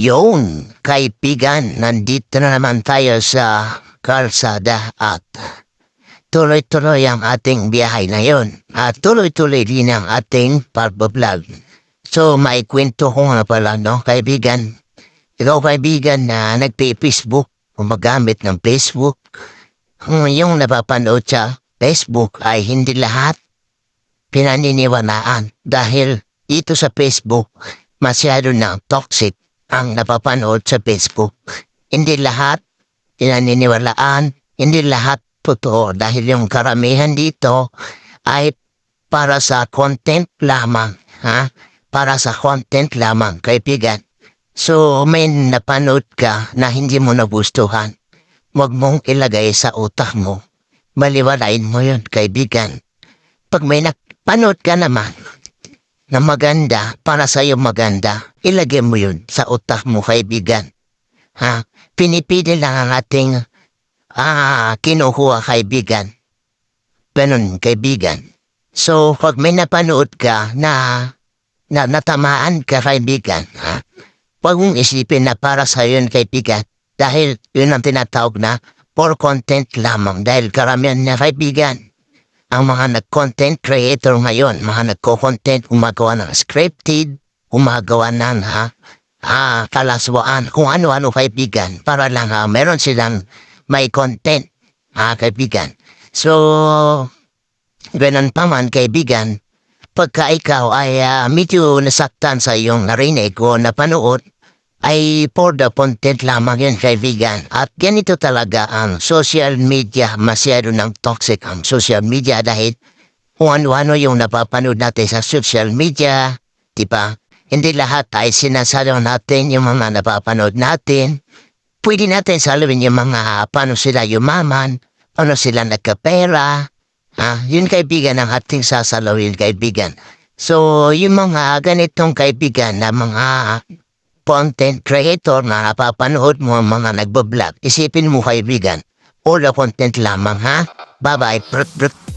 Yun, kaibigan, nandito na naman tayo sa kalsada at tuloy-tuloy ang ating biyahe na yun. At tuloy-tuloy din ang ating pagbablog. So, may kwento ko nga pala, no, kaibigan. Ikaw, kaibigan, na nagpe-Facebook, gumagamit ng Facebook. Yung napapanood sa Facebook ay hindi lahat pinaniniwalaan dahil ito sa Facebook masyado na toxic ang napapanood sa Facebook. Hindi lahat pinaniniwalaan, hindi lahat totoo dahil yung karamihan dito ay para sa content lamang, ha? Para sa content lamang, kaibigan. So, may napanood ka na hindi mo nagustuhan. Huwag mong ilagay sa utak mo. Maliwalain mo yun, kaibigan. Pag may napanood ka naman na maganda, para sa'yo maganda, ilagay mo yun sa utak mo, kaibigan. Ha? Pinipili lang ang ating ah, kinukuha, kaibigan. Ganun, kaibigan. So, pag may napanood ka na, na natamaan ka, kaibigan, ha? Huwag mong isipin na para sa yun, kaibigan. Dahil yun ang tinatawag na for content lamang. Dahil karamihan na kaibigan, ang mga nag-content creator ngayon, mga nagko-content, gumagawa ng scripted, gumagawa ng ha, ah, kalaswaan, kung ano-ano kaibigan, para lang ha, meron silang may content, ha, kaibigan. So, ganun pa man, kaibigan, pagka ikaw ay ah, medyo nasaktan sa iyong narinig o napanood, ay for the content lamang yun, kaibigan. At ganito talaga ang social media, masyado ng toxic ang social media dahil kung ano-ano yung napapanood natin sa social media, di? Hindi lahat ay sinasalo natin yung mga napapanood natin. Pwede natin salawin yung mga paano sila yumaman, paano sila nagkapera. Ah, yun kaibigan ang ating sasalawin kaibigan. So, yung mga ganitong kaibigan na mga content creator na napapanood mo ang mga nagbablog, isipin mo kaibigan, all the content lamang ha? Bye-bye. Brut, brut.